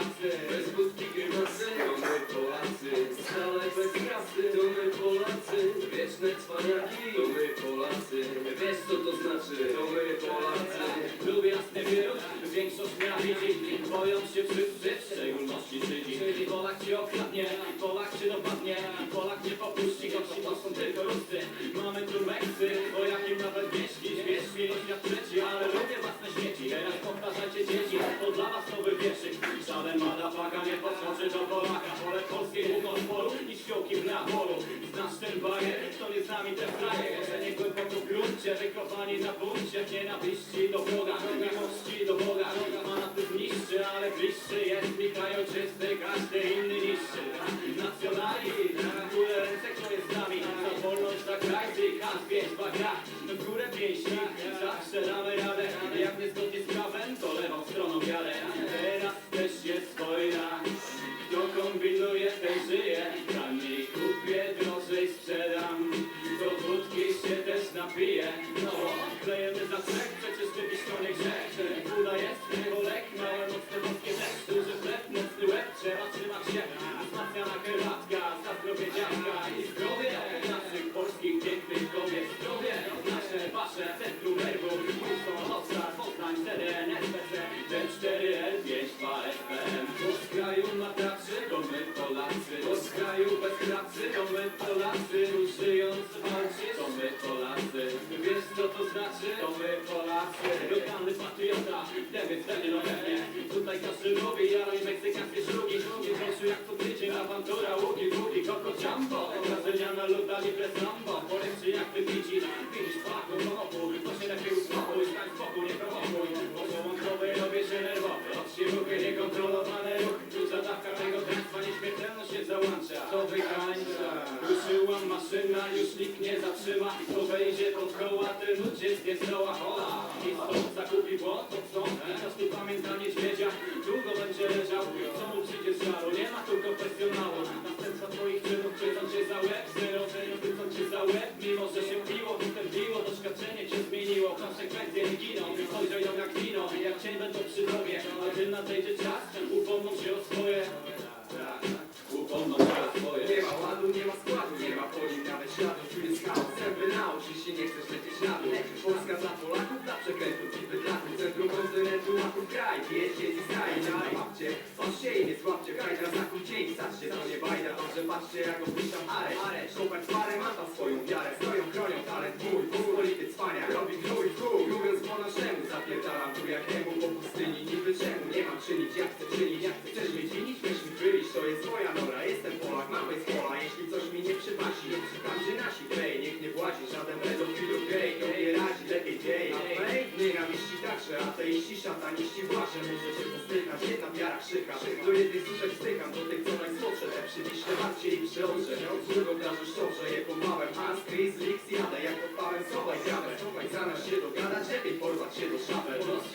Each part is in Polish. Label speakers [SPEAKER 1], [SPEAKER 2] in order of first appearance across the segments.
[SPEAKER 1] Polacy Bez wódki grymasy To my Polacy. Stale bez kasy To my Polacy. Wieczne cwaniaki To my Polacy. Wiesz co to znaczy? To my Polacy. Lub jasny wirus Większość miała dzieci. Boją się wszyscy W szczególności Żydzi Czyli Polak ci okradnie Polak się dopadnie. Polak nie popuści Gorsi to są tylko Ruscy. Mamy tu Meksy polu i śpiołki w napolu Znasz ten bajer, to nie z nami te fraje Że głęboko w gruncie, wykopani na buncie Nienawiści do Boga, miłości nasze, centrum nerwów Muszą, Oscar, Poznań, CDN, SPC Ten 4L, 5, 2 FM Bo z kraju mataczy, to my Polacy Bo z kraju bez pracy, to my Polacy Żyjąc walczy, to my Polacy. Wiesz co to znaczy? To my Polacy. Lokalny patriota, wtedy no pewnie Tutaj każdy lubi, jaro i meksykańskie szlugi. Nie proszę jak co tydzień, awantura, łuki, łuki, koko jumbo. Wrażenia na luda, nie preslambo Poleci jak ty maszyna, już nikt nie zatrzyma To wejdzie pod koła, ten ludzie z zdoła hola. I stąd zakupi błot, to co? Czas tu pamięta niedźwiedzia Długo będzie leżał, co mu przyjdzie z żalu? Nie ma tu profesjonału. Następstwa twoich czynów chwycą cię za łeb. Zderodzeniu chwycą cię za łeb? Mimo, że się piło, ustępiło Doświadczenie cię zmieniło. Konsekwencje nie giną Spojrzaj jak wino Jak cień będą przy tobie A gdy nadejdzie czas Upomną się o swoje
[SPEAKER 2] wsadźcie, to nie bajda Dobrze patrzcie, jak opuszczam arę Arę, kopać parę, ma tam swoją wiarę Stoją, chronią talent. Mój, pospolity cwania Robi gnój, chuj, mówiąc po naszemu Zapierdalam tu jakiemu po pustyni. Niby Także, ateiści, szataniści muszę się postykać, jedna wiara krzyka. Do jednej suszek stykam, do tych co najsłodsze Te przywiśle bardziej i przeocze Złego plażu szczorze, je pomałem Hans, Chris, Lix, jadę jak podpałem Schowaj grawę, schowaj zamiast się dogadać Lepiej porwać się do szafy
[SPEAKER 1] Bo z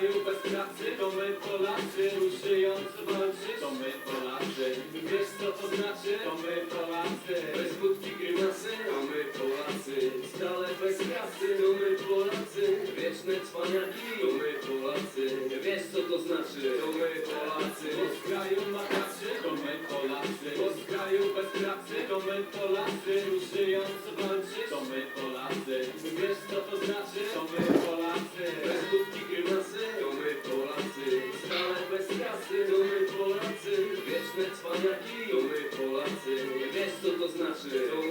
[SPEAKER 1] kraju bez pracy, to my Polacy Ruszyjąc walczy, to my Polacy Wiesz co to znaczy? To my Polacy Bez budki grymasy, to my Polacy Stale bez kasy, to my Polacy Wieczne cwaniaki, to my Polacy Wiesz co to znaczy? To my Polacy Bo z kraju mataczy, to my Polacy Bo z kraju bez pracy, to my Polacy Ruszyjąc walczy, to my Polacy Wiesz co to znaczy? To my Polacy Polacy